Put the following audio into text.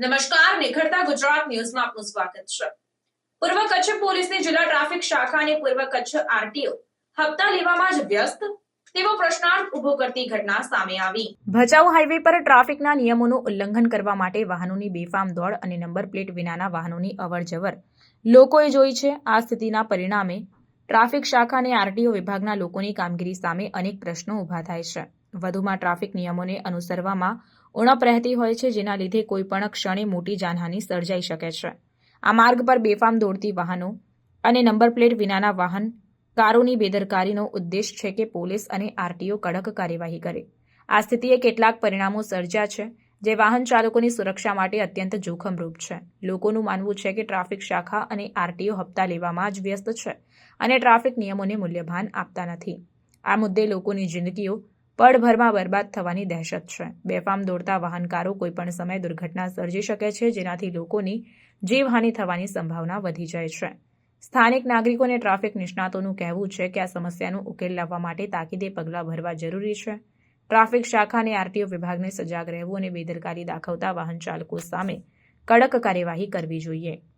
નમસ્કાર, નિખરતા ગુજરાત ન્યૂઝમાં આપનું સ્વાગત છે. પૂર્વ કચ્છ પોલીસની જિલ્લા ટ્રાફિક શાખા અને પૂર્વ કચ્છ આરટીઓ હપ્તા લેવામાં જ વ્યસ્ત તેવો પ્રશ્નાર્થ ઊભો કરતી ઘટના સામે આવી. ભચાઉ હાઈવે પર ટ્રાફિકના નિયમોનું ઉલ્લંઘન કરવા માટે વાહનોની બેફામ દોડ અને નંબર પ્લેટ વિનાના વાહનોની અવરજવર. લોકોએ જોઈ છે, આ સ્થિતિના પરિણામે ટ્રાફિક શાખા અને આરટીઓ વિભાગના લોકોની કામગીરી સામે અનેક પ્રશ્નો ઊભા થાય છે. વધુમાં ટ્રાફિક નિયમોને અનુસરવામાં ઉણપ રહેતી હોય છે, જેના લીધે કોઈપણ ક્ષણે મોટી જાનહાની સર્જાઈ શકે છે. આ માર્ગ પર બેફામ દોડતી વાહનો અને નંબર પ્લેટ વિનાના વાહન, કારોની બેદરકારીનો ઉદ્દેશ છે કે પોલીસ અને આરટીઓ કડક કાર્યવાહી કરે. આ સ્થિતિએ કેટલાક પરિણામો સર્જ્યા છે, જે વાહન ચાલકોની સુરક્ષા માટે અત્યંત જોખમરૂપ છે. લોકોનું માનવું છે કે ટ્રાફિક શાખા અને આરટીઓ હપ્તા લેવામાં જ વ્યસ્ત છે અને ટ્રાફિક નિયમોને મૂલ્યભાન આપતા નથી. આ મુદ્દે લોકોની જિંદગીઓ પળભરમાં બરબાદ થવાની દહેશત છે. બેફામ દોડતા વાહનકારો કોઈપણ સમયે દુર્ઘટના સર્જી શકે છે, જેનાથી લોકોની જીવહાનિ થવાની સંભાવના વધી જાય છે. સ્થાનિક નાગરિકો અને ટ્રાફિક નિષ્ણાતોનું કહેવું છે કે આ સમસ્યાનો ઉકેલ લાવવા માટે તાકીદે પગલાં ભરવા જરૂરી છે. ટ્રાફિક શાખા અને આરટીઓ વિભાગને સજાગ રહેવું અને બેદરકારી દાખવતા વાહન ચાલકો સામે કડક કાર્યવાહી કરવી જોઈએ.